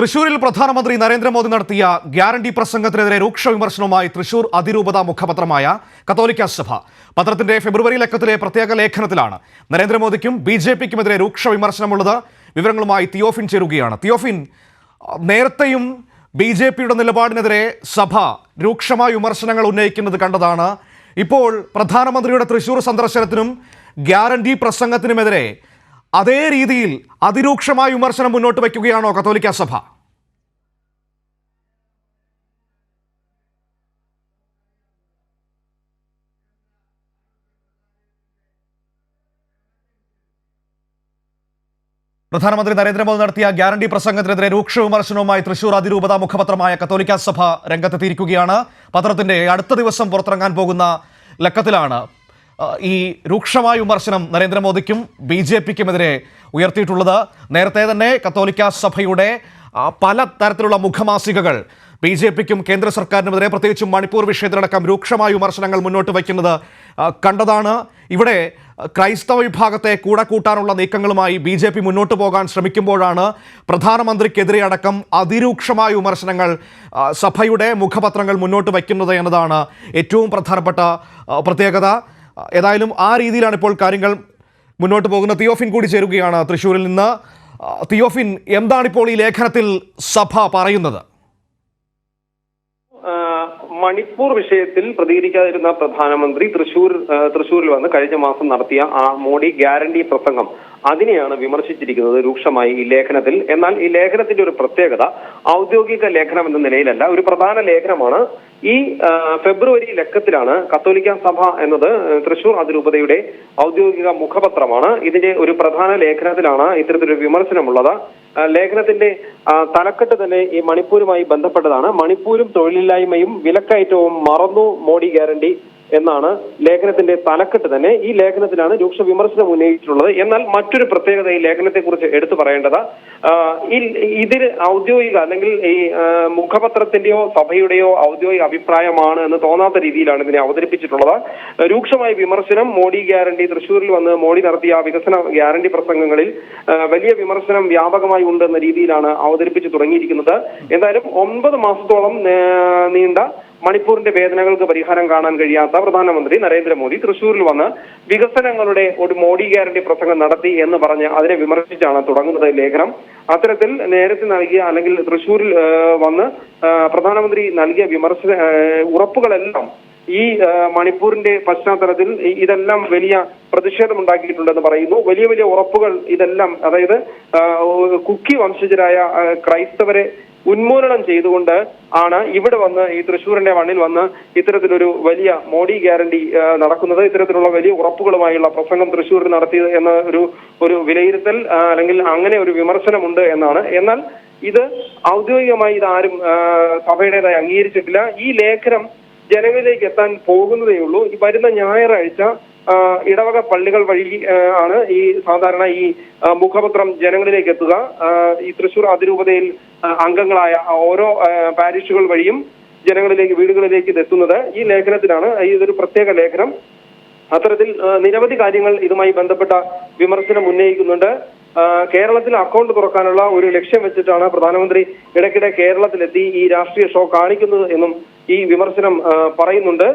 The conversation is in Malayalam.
തൃശൂരിൽ പ്രധാനമന്ത്രി നരേന്ദ്രമോദി നടത്തിയ ഗ്യാരണ്ടി പ്രസംഗത്തിനെതിരെ രൂക്ഷ വിമർശനവുമായി തൃശൂർ അതിരൂപത മുഖപത്രമായ കത്തോലിക്ക സഭ. പത്രത്തിന്റെ ഫെബ്രുവരി ലക്കത്തിലെ പ്രത്യേക ലേഖനത്തിലാണ് നരേന്ദ്രമോദിക്കും ബി ജെ പിക്കുമെതിരെ രൂക്ഷ വിമർശനമുള്ളത്. വിവരങ്ങളുമായി തിയോഫിൻ ചേരുകയാണ്. തിയോഫിൻ നേരത്തെയും ബി ജെ പിയുടെ നിലപാടിനെതിരെ സഭ രൂക്ഷമായ വിമർശനങ്ങൾ ഉന്നയിക്കുന്നത് കണ്ടതാണ്. ഇപ്പോൾ പ്രധാനമന്ത്രിയുടെ തൃശൂർ സന്ദർശനത്തിനും ഗ്യാരണ്ടി പ്രസംഗത്തിനുമെതിരെ അതേ രീതിയിൽ അതിരൂക്ഷമായ വിമർശനം മുന്നോട്ട് വയ്ക്കുകയാണോ കത്തോലിക്ക സഭ? പ്രധാനമന്ത്രി നരേന്ദ്രമോദി നടത്തിയ ഗ്യാരണ്ടി പ്രസംഗത്തിനെതിരെ രൂക്ഷ വിമർശനവുമായി തൃശൂർ അതിരൂപത മുഖപത്രമായ കത്തോലിക്ക സഭ രംഗത്തെത്തിയിരിക്കുകയാണ്. പത്രത്തിന്റെ അടുത്ത ദിവസം പുറത്തിറങ്ങാൻ പോകുന്ന ലക്കത്തിലാണ് ഈ രൂക്ഷമായ വിമർശനം നരേന്ദ്രമോദിക്കും ബി ജെ പിക്കുമെതിരെ ഉയർത്തിയിട്ടുള്ളത്. നേരത്തെ തന്നെ കത്തോലിക്ക സഭയുടെ പല തരത്തിലുള്ള മുഖമാസികകൾ ബി ജെ പിക്കും കേന്ദ്ര സർക്കാരിനുമെതിരെ പ്രത്യേകിച്ചും മണിപ്പൂർ വിഷയത്തിലടക്കം രൂക്ഷമായ വിമർശനങ്ങൾ മുന്നോട്ട് വയ്ക്കുന്നത് കണ്ടതാണ്. ഇവിടെ ക്രൈസ്തവ വിഭാഗത്തെ കൂടെ കൂട്ടാനുള്ള നീക്കങ്ങളുമായി ബി ജെ പി മുന്നോട്ട് പോകാൻ ശ്രമിക്കുമ്പോഴാണ് പ്രധാനമന്ത്രിക്കെതിരെ അടക്കം അതിരൂക്ഷമായ വിമർശനങ്ങൾ സഭയുടെ മുഖപത്രങ്ങൾ മുന്നോട്ട് വയ്ക്കുന്നത് എന്നതാണ് ഏറ്റവും പ്രധാനപ്പെട്ട പ്രത്യേകത. ഏതായാലും ആ രീതിയിലാണ് ഇപ്പോൾ കാര്യങ്ങൾ മുന്നോട്ട് പോകുന്ന തിയോഫിൻ കൂടി ചേരുകയാണ് തൃശ്ശൂരിൽ നിന്ന്. തിയോഫിൻ എന്താണിപ്പോൾ ഈ ലേഖനത്തിൽ സഭ പറയുന്നത്? മണിപ്പൂർ വിഷയത്തിൽ പ്രതികരിക്കാതിരുന്ന പ്രധാനമന്ത്രി തൃശൂർ തൃശൂരിൽ വന്ന് കഴിഞ്ഞ മാസം നടത്തിയ ആ മോഡി ഗ്യാരണ്ടി പ്രസംഗം അതിനെയാണ് വിമർശിച്ചിരിക്കുന്നത് രൂക്ഷമായി ഈ ലേഖനത്തിൽ. എന്നാൽ ഈ ലേഖനത്തിന്റെ ഒരു പ്രത്യേകത ഔദ്യോഗിക ലേഖനം എന്ന നിലയിലല്ല ഒരു പ്രധാന ലേഖനമാണ്. ഈ ഫെബ്രുവരി ലക്കത്തിലാണ് കത്തോലിക്ക സഭ എന്നത് തൃശൂർ അതിരൂപതയുടെ ഔദ്യോഗിക മുഖപത്രമാണ്. ഇതിന്റെ ഒരു പ്രധാന ലേഖനത്തിലാണ് ഇത്തരത്തിലൊരു വിമർശനമുള്ളത്. ലേഖനത്തിന്റെ തലക്കെട്ട് തന്നെ ഈ മണിപ്പൂരുമായി ബന്ധപ്പെട്ടതാണ്. മണിപ്പൂരും തൊഴിലില്ലായ്മയും വിലക്കയറ്റവും മറന്നു മോഡി ഗ്യാരണ്ടി എന്നാണ് ലേഖനത്തിന്റെ തലക്കെട്ട് തന്നെ. ഈ ലേഖനത്തിലാണ് രൂക്ഷ വിമർശനം ഉന്നയിച്ചിട്ടുള്ളത്. എന്നാൽ മറ്റൊരു പ്രത്യേകത ഈ ലേഖനത്തെക്കുറിച്ച് എടുത്തു പറയേണ്ടത്. ഈ- ഇതിന് ഔദ്യോഗിക അല്ലെങ്കിൽ ഈ മുഖപത്രത്തിന്റെയോ സഭയുടെയോ ഔദ്യോഗിക അഭിപ്രായമാണ് എന്ന് തോന്നാത്ത രീതിയിലാണ് ഇതിനെ അവതരിപ്പിച്ചിട്ടുള്ളത്. രൂക്ഷമായ വിമർശനം മോഡി ഗ്യാരണ്ടി തൃശൂരിൽ വന്ന് മോഡി നടത്തിയ വികസന ഗ്യാരണ്ടി പ്രസംഗങ്ങളിൽ വലിയ വിമർശനം വ്യാപകമായി ഉണ്ടെന്ന രീതിയിലാണ് അവതരിപ്പിച്ചു തുടങ്ങിയിരിക്കുന്നത്. എന്തായാലും ഒമ്പത് മാസത്തോളം നീണ്ട മണിപ്പൂരിന്റെ വേദനകൾക്ക് പരിഹാരം കാണാൻ കഴിയാത്ത പ്രധാനമന്ത്രി നരേന്ദ്രമോദി തൃശൂരിൽ വന്ന് വികസനങ്ങളുടെ ഒരു മോഡി ഗ്യാരണ്ടി പ്രസംഗം നടത്തി എന്ന് പറഞ്ഞ് അതിനെ വിമർശിച്ചാണ് തുടങ്ങുന്നത് ലേഖനം. അത്തരത്തിൽ നേരത്തെ നൽകിയ അല്ലെങ്കിൽ തൃശൂരിൽ വന്ന് പ്രധാനമന്ത്രി നൽകിയ വിമർശ ഉറപ്പുകളെല്ലാം ഈ മണിപ്പൂരിന്റെ പശ്ചാത്തലത്തിൽ ഇതെല്ലാം വലിയ പ്രതിഷേധമുണ്ടാക്കിയിട്ടുണ്ടെന്ന് പറയുന്നു. വലിയ വലിയ ഉറപ്പുകൾ ഇതെല്ലാം അതായത് കുക്കി വംശജരായ ക്രൈസ്തവരെ ഉന്മൂലനം ചെയ്തുകൊണ്ട് ആണ് ഇവിടെ വന്ന് ഈ തൃശ്ശൂരിന്റെ മണ്ണിൽ വന്ന് ഇത്തരത്തിലൊരു വലിയ മോഡി ഗ്യാരണ്ടി നടക്കുന്നത്. ഇത്തരത്തിലുള്ള വലിയ ഉറപ്പുകളുമായുള്ള പ്രസംഗം തൃശ്ശൂരിൽ നടത്തിയത് എന്ന ഒരു ഒരു വിലയിരുത്തൽ അല്ലെങ്കിൽ അങ്ങനെ ഒരു വിമർശനമുണ്ട് എന്നാണ്. എന്നാൽ ഇത് ഔദ്യോഗികമായി ഇത് ആരും ആ, സഭയുടേതായി അംഗീകരിച്ചിട്ടില്ല. ഈ ലേഖനം ജനങ്ങളിലേക്ക് എത്താൻ പോകുന്നതേ ഉള്ളൂ. ഈ വരുന്ന ഞായറാഴ്ച ഇടവക പള്ളികൾ വഴി ആണ് ഈ സാധാരണ ഈ മുഖപത്രം ജനങ്ങളിലേക്ക് എത്തുക. ഈ തൃശൂർ അതിരൂപതയിൽ അംഗങ്ങളായ ഓരോ പാരീഷുകൾ വഴിയും ജനങ്ങളിലേക്ക് വീടുകളിലേക്ക് ഇത് എത്തുന്നത് ഈ ലേഖനത്തിലാണ്. ഇതൊരു പ്രത്യേക ലേഖനം. അത്തരത്തിൽ നിരവധി കാര്യങ്ങൾ ഇതുമായി ബന്ധപ്പെട്ട വിമർശനം ഉന്നയിക്കുന്നുണ്ട്. കേരളത്തിൽ അക്കൗണ്ട് തുറക്കാനുള്ള ഒരു ലക്ഷ്യം വെച്ചിട്ടാണ് പ്രധാനമന്ത്രി ഇടയ്ക്കിടെ കേരളത്തിലെത്തി ഈ രാഷ്ട്രീയ ഷോ കാണിക്കുന്നത് എന്നും ഈ വിമർശനം പറയുന്നുണ്ട്.